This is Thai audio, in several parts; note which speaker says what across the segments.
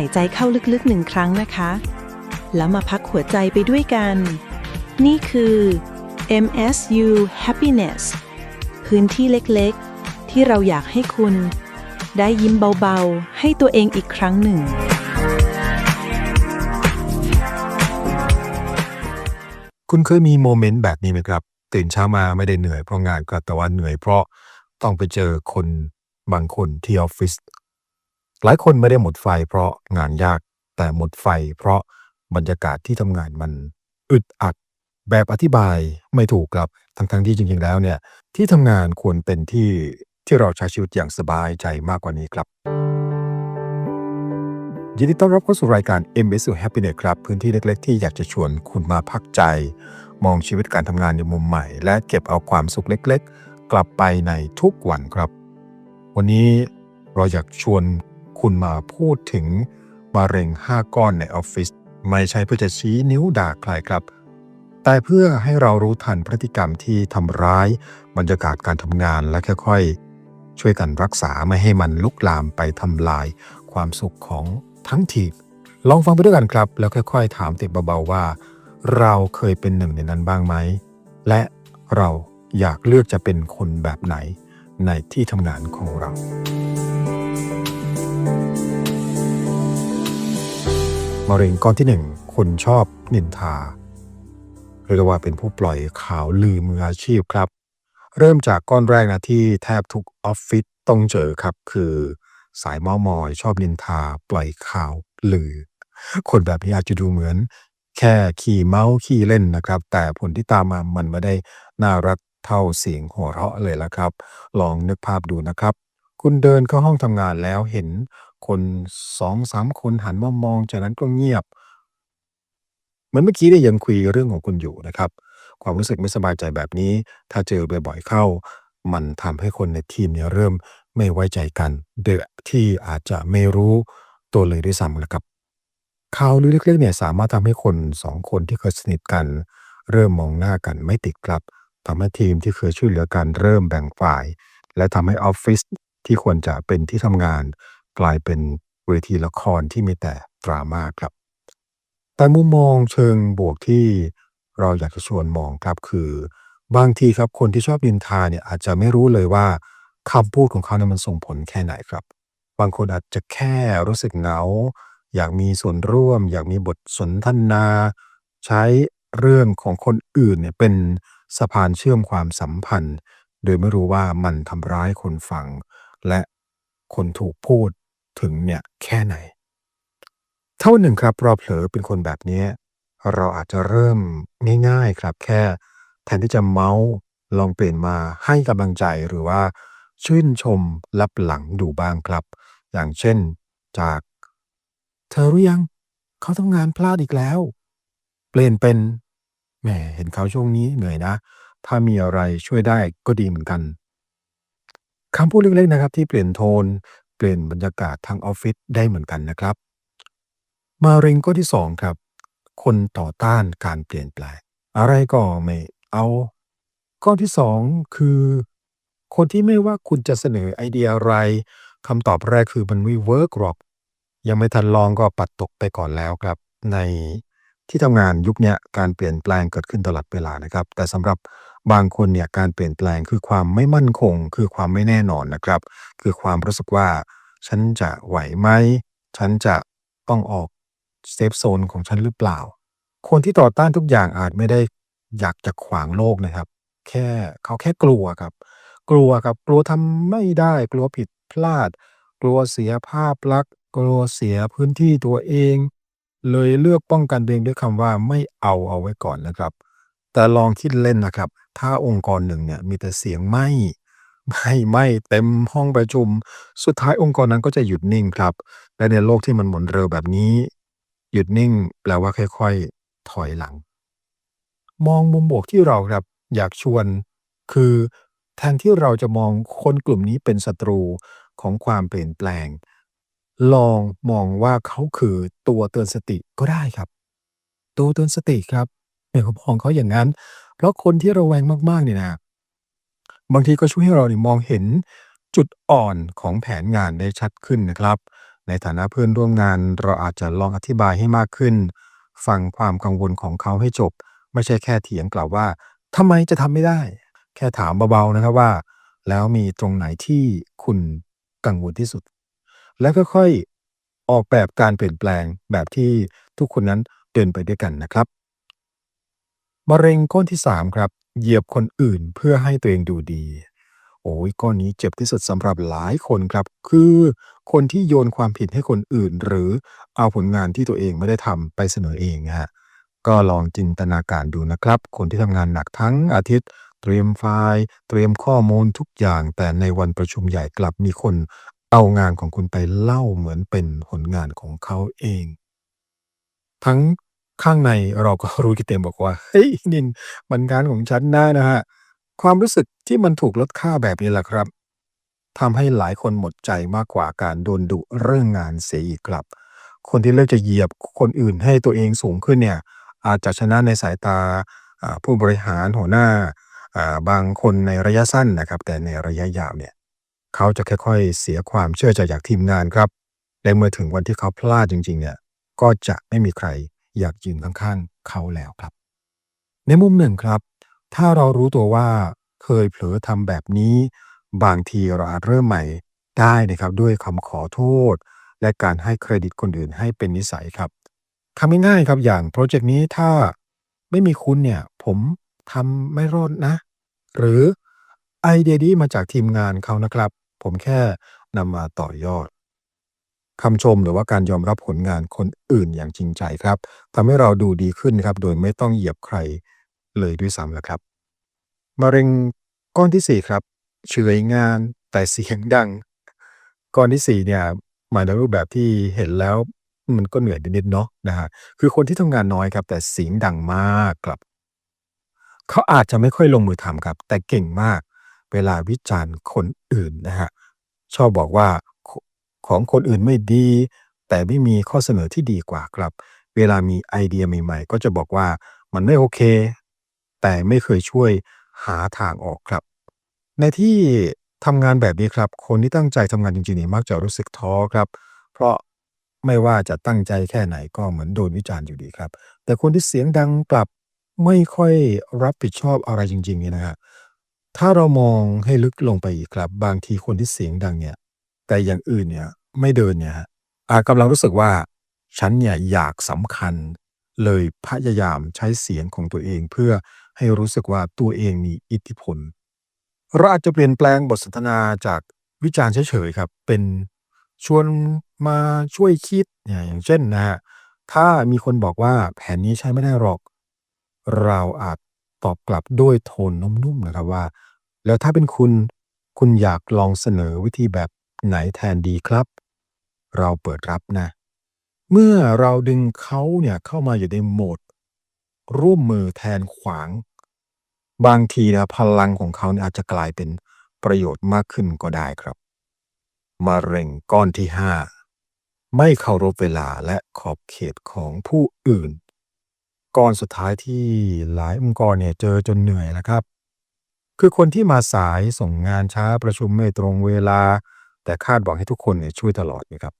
Speaker 1: ายใจเข้าลึกๆหนึ่งครั้งนะคะ แล้วมาพักหัวใจไปด้วยกัน นี่คือ MSU Happiness พื้นที่เล็กๆ ที่เราอยากให้คุณ ได้ยิ้มเบาๆ ให้ตัวเองอีกครั้งหนึ่ง
Speaker 2: คุณเคยมีโมเมนต์แบบนี้ไหมครับ ตื่นเช้ามาไม่ได้เหนื่อยเพราะงานครับแต่ว่าเหนื่อยเพราะต้องไปเจอคนบางคนที่ออฟฟิศ หลายคนไม่ได้หมดไฟเพราะงานยาก แต่หมดไฟเพราะบรรยากาศที่ทำงานมันอึดอัด แบบอธิบายไม่ถูกครับทั้งๆที่จริงๆแล้วเนี่ยที่ทำงานควรเป็นที่ที่เราใช้ชีวิตอย่างสบายใจมากกว่านี้ครับ ยินดีต้อนรับเข้าสู่รายการ MSU Happiness ครับ พื้นที่เล็กๆ ที่อยากจะชวนคุณมาพักใจ มองชีวิตการทำงานในมุมใหม่ และเก็บเอาความสุขเล็ก ๆ กลับไปในทุกวันครับ วันนี้เราอยากชวน คุณมาพูดถึงมะเร็ง 5 ก้อนในออฟฟิศไม่ใช่เพื่อจะชี้นิ้วด่าใครครับ แต่เพื่อให้เรารู้ทันพฤติกรรมที่ทำร้ายบรรยากาศการทำงานและค่อยๆ ช่วยกันรักษาไม่ให้มันลุกลามไปทำลาย ความสุขของทั้งทีมลองฟังไปด้วยกันครับ แล้วค่อยๆ ถามติดเบาๆว่า เราเคยเป็นหนึ่งในนั้นบ้างไหม และเราอยากเลือกจะเป็นคนแบบไหนในที่ทำงานของเรา มะเร็งก้อนที่หนึ่งคนชอบนินทาเรียกว่าเป็นผู้ปล่อยข่าวลือมืออาชีพครับ เริ่มจากก้อนแรกนะที่แทบทุกออฟฟิศต้องเจอครับ คือสายเมามอยชอบนินทาปล่อยข่าวลือ คนแบบนี้อาจจะดูเหมือน แค่ขี่เมาส์ขี่เล่นนะครับ แต่ผลที่ตามมามันไม่ได้น่ารักเท่าเสียงหัวเราะเลยละครับ ลองนึกภาพดูนะครับ คุณเดินเข้าห้องทำงานแล้วเห็น คนสองสามคนหันมามอง จากนั้นก็เงียบ เหมือนเมื่อกี้ได้ยังคุยเรื่องของคุณอยู่นะครับ ความรู้สึกไม่สบายใจแบบนี้ ถ้าเจอบ่อยๆเข้า มันทำให้คนในทีมเนี่ยเริ่มไม่ไว้ใจกันโดยที่อาจจะไม่รู้ตัวเลยด้วยซ้ำนะครับข่าวลือเล็กๆเนี่ยสามารถทำให้คนสองคนที่เคยสนิทกัน เริ่มมองหน้ากันไม่ติดครับทำให้ทีมที่เคยช่วยเหลือกันเริ่มแบ่งฝ่าย และทำให้ออฟฟิศที่ควรจะเป็นที่ทำงาน กลายเป็นเวทีละครที่มีแต่ดราม่าครับ แต่มุมมองเชิงบวกที่เราอยากจะชวนมองครับคือ บางทีครับคนที่ชอบนินทาเนี่ยอาจจะไม่รู้เลยว่าคำพูดของเขาเนี่ยมันส่งผลแค่ไหนครับ บางคนอาจจะแค่รู้สึกเหงา อยากมีส่วนร่วม อยากมีบทสนทนา ใช้เรื่องของคนอื่นเนี่ยเป็นสะพานเชื่อมความสัมพันธ์ โดยไม่รู้ว่ามันทำร้ายคนฟัง และคนถูกพูด ถึงเนี่ยแค่ไหนถ้าหนึ่งครับเราเผลอเป็นคนแบบนี้ เราอาจจะเริ่มง่าย ๆครับ แค่ แทนที่จะเมาส์ลองเปลี่ยนมาให้กำลังใจหรือว่าชื่นชมลับหลังดูบ้างครับ อย่างเช่นจาก เธอรู้ยังเขาทำงานพลาดอีกแล้ว เปลี่ยนเป็นแหมเห็นเขาช่วงนี้เหนื่อยนะ ถ้ามีอะไรช่วยได้ก็ดีเหมือนกันคำพูดเล็กๆนะครับ ที่เปลี่ยนโทน เปลี่ยนบรรยากาศทางออฟฟิศได้เหมือนกันนะครับ มาเร็งก็ที่สองครับ คนต่อต้านการเปลี่ยนแปลงอะไรก็ไม่เอา ข้อที่สองคือ คนที่ไม่ว่าคุณจะเสนอไอเดียอะไรคำตอบแรกคือมันไม่เวิร์กหรอก ยังไม่ทันลองก็ปัดตกไปก่อนแล้วครับ ในที่ทำงานยุคนี้การเปลี่ยนแปลงเกิดขึ้นตลอดเวลานะครับ แต่สำหรับ บางคนเนี่ยการเปลี่ยนแปลงคือความไม่มั่นคง คือความไม่แน่นอนนะครับ คือความรู้สึกว่า ฉันจะไหวไหม ฉันจะต้องออกเซฟโซนของฉันหรือเปล่า คนที่ต่อต้านทุกอย่างอาจไม่ได้อยากจะขวางโลกนะครับ แค่เขาแค่กลัวครับ กลัวครับ กลัวทำไม่ได้ กลัวผิดพลาด กลัวเสียภาพลักษณ์ กลัวเสียพื้นที่ตัวเอง เลยเลือกป้องกันตัวเองด้วยคำว่าไม่เอาเอาไว้ก่อนนะครับ แต่ลองคิดเล่นนะครับ ถ้าองค์กรหนึ่งเนี่ยมีแต่เสียงไม่ ไม่ไม่เต็มห้องประชุม สุดท้ายองค์กรนั้นก็จะหยุดนิ่งครับ และในโลกที่มันหมุนเร็วแบบนี้ หยุดนิ่งแปลว่าค่อยๆ ถอยหลัง มองมุมบวกที่เราครับ อยากชวน คือแทนที่เราจะมองคนกลุ่มนี้เป็นศัตรูของความเปลี่ยนแปลง ลองมองว่าเขาคือตัวเตือนสติก็ได้ครับ ตัวเตือนสติครับ เนี่ยผมมองเขาอย่างนั้น เพราะคนที่ระแวงมาก ๆ เนี่ยนะ บางทีก็ช่วยให้เราเนี่ยมองเห็นจุดอ่อนของแผนงานได้ชัดขึ้นนะครับ ในฐานะเพื่อนร่วมงาน เราอาจจะลองอธิบายให้มากขึ้น ฟังความกังวลของเขาให้จบ ไม่ใช่แค่เถียงกลับว่า ทำไมจะทำไม่ได้ แค่ถามเบา ๆ นะครับว่า แล้วมีตรงไหนที่คุณกังวลที่สุด แล้วค่อย ๆ ออกแบบการเปลี่ยนแปลงแบบที่ทุกคนนั้นเดินไปด้วยกันนะครับ มะเร็งก้อนที่ 3 ครับ เหยียบคนอื่นเพื่อให้ตัวเองดูดี โอ้ยก้อนนี้เจ็บที่สุดสำหรับหลายคนครับ คือคนที่โยนความผิดให้คนอื่น หรือเอาผลงานที่ตัวเองไม่ได้ทำไปเสนอเองฮะก็ลองจินตนาการดูนะครับ คนที่ทำงานหนักทั้งอาทิตย์ เตรียมไฟล์ เตรียมข้อมูลทุกอย่าง แต่ในวันประชุมใหญ่กลับมีคนเอางานของคุณไปเล่าเหมือนเป็นผลงานของเขาเอง ทั้ง ข้างในเราก็รู้กันเต็มบอกว่า เฮ้ยนินมันงานของฉันนะนะฮะ ความรู้สึกที่มันถูกลดค่าแบบนี้แหละครับทำให้หลายคนหมดใจมากกว่าการโดนดุเรื่องงานเสียอีกครับ คนที่เลือกจะเหยียบคนอื่นให้ตัวเองสูงขึ้นเนี่ย อาจจะชนะในสายตาผู้บริหารหัวหน้าอ่าบางคนในระยะสั้นนะครับ แต่ในระยะยาวเนี่ย เขาจะค่อยๆเสียความเชื่อใจจากทีมงานครับและเมื่อถึงวันที่เขาพลาดจริงๆเนี่ยก็จะไม่มีใคร อยากยืนข้างๆเขาแล้วครับ ในมุมหนึ่งครับ ถ้าเรารู้ตัวว่าเคยเผลอทำแบบนี้ บางทีเราอาจเริ่มใหม่ได้นะครับด้วยคำขอโทษ และการให้เครดิตคนอื่นให้เป็นนิสัยครับคำง่ายๆครับอย่างโปรเจกต์นี้ถ้าไม่มีคุณเนี่ย ผมทำไม่รอดนะ หรือไอเดียนี้มาจากทีมงานเขานะครับ ผมแค่นำมาต่อยอด คำชมหรือว่าการยอมรับผลงานคนอื่นอย่างจริงใจครับทำให้เราดูดีขึ้นครับ โดยไม่ต้องเหยียบใครเลยด้วยซ้ำนะครับมะเร็งก้อนที่ 4 ครับเฉยงานแต่เสียงดัง ก้อนที่ 4 เนี่ยมาในรูปแบบที่เห็นแล้วมันก็เหนื่อยนิดๆเนาะนะฮะคือคนที่ทำงานน้อยครับ แต่เสียงดังมากครับเขาอาจจะไม่ค่อยลงมือทำครับ แต่เก่งมาก เวลาวิจารณ์คนอื่นนะฮะชอบบอกว่า ของคนอื่นไม่ดี แต่ไม่มีข้อเสนอที่ดีกว่าครับ เวลามีไอเดียใหม่ๆ ก็จะบอกว่ามันไม่โอเค แต่ไม่เคยช่วยหาทางออกครับ ในที่ทำงานแบบนี้ครับ คนที่ตั้งใจทำงานจริงๆเนี่ยมักจะรู้สึกท้อครับ เพราะไม่ว่าจะตั้งใจแค่ไหนก็เหมือนโดนวิจารณ์อยู่ดีครับ แต่คนที่เสียงดังกลับไม่ค่อยรับผิดชอบอะไรจริงๆเนี่ยนะฮะถ้าเรามองให้ลึกลงไปอีกครับ บางทีคนที่เสียงดังเนี่ย แต่อย่างอื่นเนี่ยไม่เดินเนี่ยอาจกำลังรู้สึกว่าฉันเนี่ยอยากสำคัญ เลยพยายามใช้เสียงของตัวเองเพื่อให้รู้สึกว่าตัวเองมีอิทธิพล เราอาจจะเปลี่ยนแปลงบทสนทนาจากวิจารณ์เฉยๆครับ เป็นชวนมาช่วยคิดเนี่ยอย่างเช่นนะฮะถ้ามีคนบอกว่าแผนนี้ใช้ไม่ได้หรอก เราอาจตอบกลับด้วยโทนนุ่มๆนะครับว่า แล้วถ้าเป็นคุณคุณอยากลองเสนอวิธีแบบ ไหนแทนดีครับ เราเปิดรับนะ เมื่อเราดึงเขาเนี่ยเข้ามาอยู่ในโหมด ร่วมมือแทนขวาง บางทีนะพลังของเขาเนี่ยอาจจะกลายเป็นประโยชน์มากขึ้นก็ได้ครับมะเร็งก้อนที่5ไม่เคารพเวลาและขอบเขตของผู้อื่น ก้อนสุดท้ายที่หลายองค์กรเนี่ยเจอจนเหนื่อยแล้วครับ คือคนที่มาสายส่งงานช้าประชุมไม่ตรงเวลา แต่คาดหวังให้ทุกคนเนี่ยช่วยตลอดนะครับ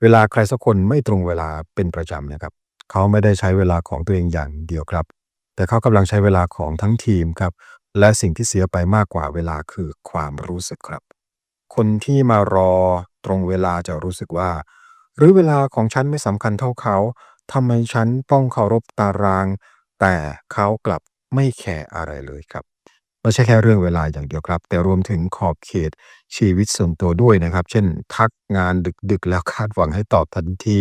Speaker 2: เวลาใครสักคนไม่ตรงเวลาเป็นประจำนะครับ เขาไม่ได้ใช้เวลาของตัวเองอย่างเดียวครับ แต่เขากำลังใช้เวลาของทั้งทีมครับ และสิ่งที่เสียไปมากกว่าเวลาคือความรู้สึกครับ คนที่มารอตรงเวลาจะรู้สึกว่า หรือเวลาของฉันไม่สำคัญเท่าเขาทำไมฉันต้องเคารพตาราง แต่เขากลับไม่แคร์อะไรเลยครับ ไม่ใช่แค่เรื่องเวลาอย่างเดียวครับ แต่รวมถึงขอบเขตชีวิตส่วนตัวด้วยนะครับ เช่น ทักงานดึกๆ แล้วคาดหวังให้ตอบทันที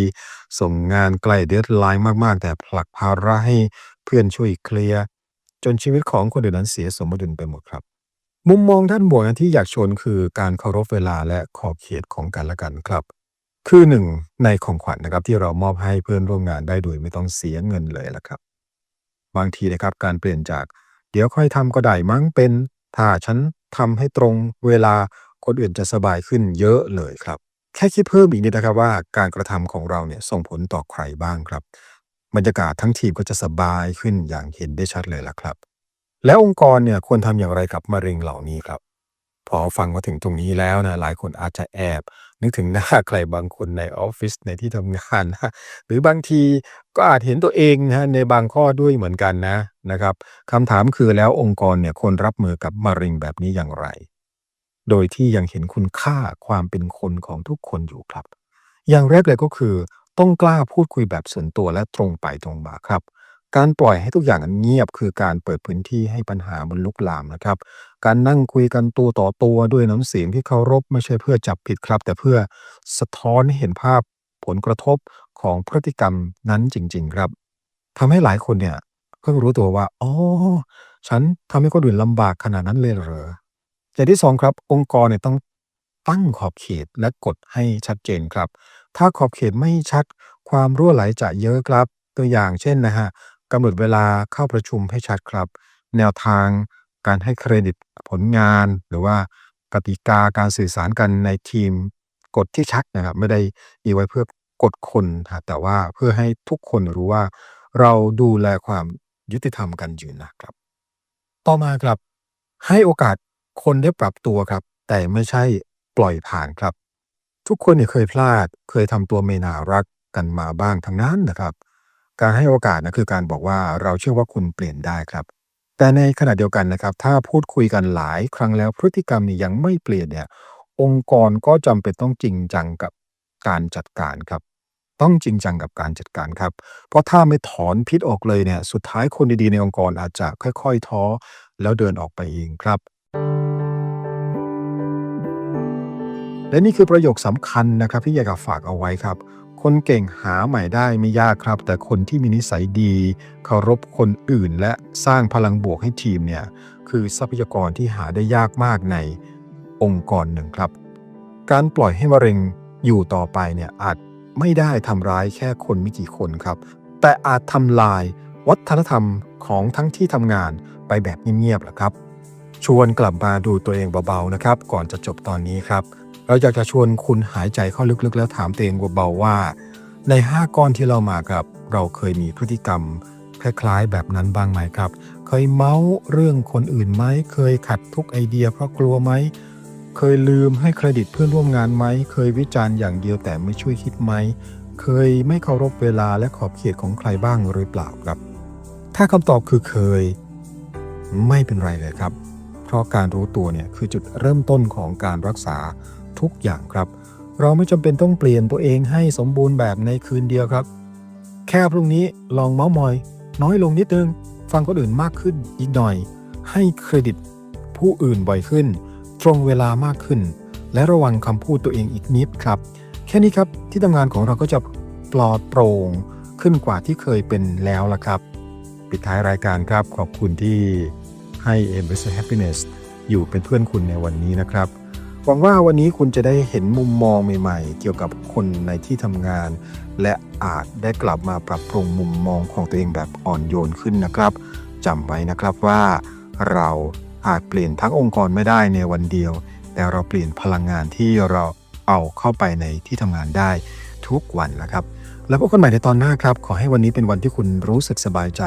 Speaker 2: ส่งงานใกล้เดดไลน์มากๆ แต่ผลักภาระให้เพื่อนช่วยเคลียร์จนชีวิตของคนอื่นนั้นเสียสมดุลไปหมดครับ มุมมองด้านบวกที่อยากชวนคือการเคารพเวลาและขอบเขตของกันและกันครับ คือหนึ่งในของขวัญนะครับที่เรามอบให้เพื่อนร่วมงานได้โดยไม่ต้องเสียเงินเลยละครับ บางทีนะครับการเปลี่ยนจาก เดี๋ยวค่อยทำก็ได้มั้งเป็น ถ้าฉันทำให้ตรงเวลาคนอื่นจะสบายขึ้นเยอะเลยครับ แค่คิดเพิ่มอีกนิดนะครับว่าการกระทำของเราเนี่ยส่งผลต่อใครบ้างครับ บรรยากาศทั้งทีมก็จะสบายขึ้นอย่างเห็นได้ชัดเลยล่ะครับ แล้วองค์กรเนี่ยควรทำอย่างไรกับมะเร็งเหล่านี้ครับ พอฟังมาถึงตรงนี้แล้วนะหลายคนอาจจะแอบ นึกถึงหน้าใครบางคนในออฟฟิศในที่ทำงานนะหรือบางทีก็อาจเห็นตัวเองนะในบางข้อด้วยเหมือนกันนะนะครับคำถามคือแล้วองค์กรเนี่ยควรรับมือกับมะเร็งแบบนี้อย่างไร โดยที่ยังเห็นคุณค่าความเป็นคนของทุกคนอยู่ครับ อย่างแรกเลยก็คือ ต้องกล้าพูดคุยแบบส่วนตัวและตรงไปตรงมาครับ การปล่อยให้ทุกอย่างเงียบ คือการเปิดพื้นที่ให้ปัญหามันลุกลามนะครับ การนั่งคุยกันตัวต่อตัวด้วยน้ำเสียงที่เคารพไม่ใช่เพื่อจับผิดครับ แต่เพื่อสะท้อนให้เห็นภาพผลกระทบของพฤติกรรมนั้นจริง ๆ ครับทำให้หลายคนเนี่ยเพิ่งรู้ตัวว่าอ๋อฉันทำให้คนอื่นลำบากขนาดนั้นเลยเหรออย่างที่สองครับ องค์กรเนี่ยต้องตั้งขอบเขตและกฎให้ชัดเจนครับ ถ้าขอบเขตไม่ชัดความรั่วไหลจะเยอะครับ ตัวอย่างเช่นนะฮะ กำหนดเวลาเข้าประชุมให้ชัดครับ แนวทางการให้เครดิตผลงาน หรือว่ากติกาการสื่อสารกันในทีมกฎที่ชัดนะครับ ไม่ได้มีไว้เพื่อกดคนนะแต่ว่าเพื่อให้ทุกคนรู้ว่า เราดูแลความยุติธรรมกันอยู่นะครับ ต่อมาครับให้โอกาสคนได้ปรับตัวครับ แต่ไม่ใช่ปล่อยผ่านครับ ทุกคนเนี่ยเคยพลาด เคยทำตัวไม่น่ารักกันมาบ้างทั้งนั้นนะครับ การให้โอกาสนะคือการบอกว่าเราเชื่อว่าคุณเปลี่ยนได้ครับ แต่ในขณะเดียวกันนะครับ ถ้าพูดคุยกันหลายครั้งแล้วพฤติกรรมนี่ยังไม่เปลี่ยนเนี่ย องค์กรก็จำเป็นต้องจริงจังกับการจัดการครับ ต้องจริงจังกับการจัดการครับ เพราะถ้าไม่ถอนพิษออกเลยเนี่ย สุดท้ายคนดีๆในองค์กรอาจจะค่อยๆ ท้อ แล้วเดินออกไปเองครับและนี่คือประโยคสำคัญนะครับที่อยากฝากเอาไว้ครับ คนเก่งหาใหม่ได้ไม่ยากครับ แต่คนที่มีนิสัยดีเคารพคนอื่น และสร้างพลังบวกให้ทีมเนี่ยคือทรัพยากรที่หาได้ยากมากในองค์กรหนึ่งครับ การปล่อยให้มะเร็งอยู่ต่อไปเนี่ยอาจไม่ได้ทำร้ายแค่คนไม่กี่คนครับ แต่อาจทำลายวัฒนธรรมของทั้งที่ทำงานไปแบบเงียบๆแหละครับ ชวนกลับมาดูตัวเองเบาๆนะครับ ก่อนจะจบตอนนี้ครับ เราอยากจะชวนคุณหายใจเข้าลึกๆ แล้วถามตัวเองเบาๆว่า ใน 5 ก้อนที่เรามากับ เราเคยมีพฤติกรรม คล้ายๆ แบบนั้นบ้างไหมครับ เคยเมาส์เรื่องคนอื่นไหมเคยขัดทุกไอเดียเพราะกลัวไหมเคยลืมให้เครดิตเพื่อนร่วมงานไหม เคยวิจารณ์อย่างเดียวแต่ไม่ช่วยคิดไหม เคยไม่เคารพเวลาและขอบเขตของใครบ้างหรือเปล่าครับ ถ้าคำตอบคือเคย ไม่เป็นไรเลยครับ เพราะการรู้ตัวเนี่ยคือจุดเริ่มต้นของการรักษา ทุกอย่างครับ เราไม่จำเป็นต้องเปลี่ยนตัวเองให้สมบูรณ์แบบในคืนเดียวครับ แค่พรุ่งนี้ลองเมาส์มอย น้อยลงนิดนึง ฟังคนอื่นมากขึ้นอีกหน่อย ให้เครดิต ผู้อื่นบ่อยขึ้น ตรงเวลามากขึ้น และระวังคำพูดตัวเองอีกนิดครับ แค่นี้ครับที่ทำงานของเราก็จะปลอดโปร่งขึ้นกว่าที่เคยเป็นแล้วล่ะครับ ปิดท้ายรายการครับขอบคุณที่ให้ e m b a s s Happiness อยู่เป็นเพื่อนคุณในวันนี้นะครับ หวังว่าวันนี้คุณจะได้เห็นมุมมองใหม่ๆ เกี่ยวกับคนในที่ทำงาน และอาจได้กลับมาปรับปรุงมุมมองของตัวเองแบบอ่อนโยนขึ้นนะครับจำไว้นะครับว่า เราอาจเปลี่ยนทั้งองค์กรไม่ได้ในวันเดียว แต่เราเปลี่ยนพลังงานที่เราเอาเข้าไปในที่ทำงานได้ทุกวันแล้วครับ แล้วพบกันใหม่ในตอนหน้าครับ ขอให้วันนี้เป็นวันที่คุณรู้สึกสบายใจ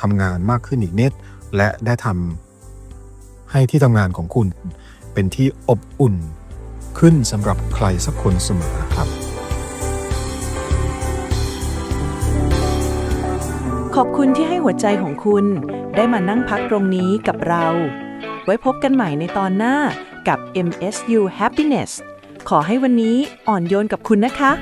Speaker 2: ทำงานมากขึ้นอีกนิด และได้ทำให้ที่ทำงานของคุณ เป็นที่อบอุ่น ขึ้นสำหรับใครสักคนเสมอครับ
Speaker 1: ขอบคุณที่ให้หัวใจของคุณ ได้มานั่งพักตรงนี้กับเรา ไว้พบกันใหม่ในตอนหน้ากับ MSU Happiness ขอให้วันนี้อ่อนโยนกับคุณนะคะ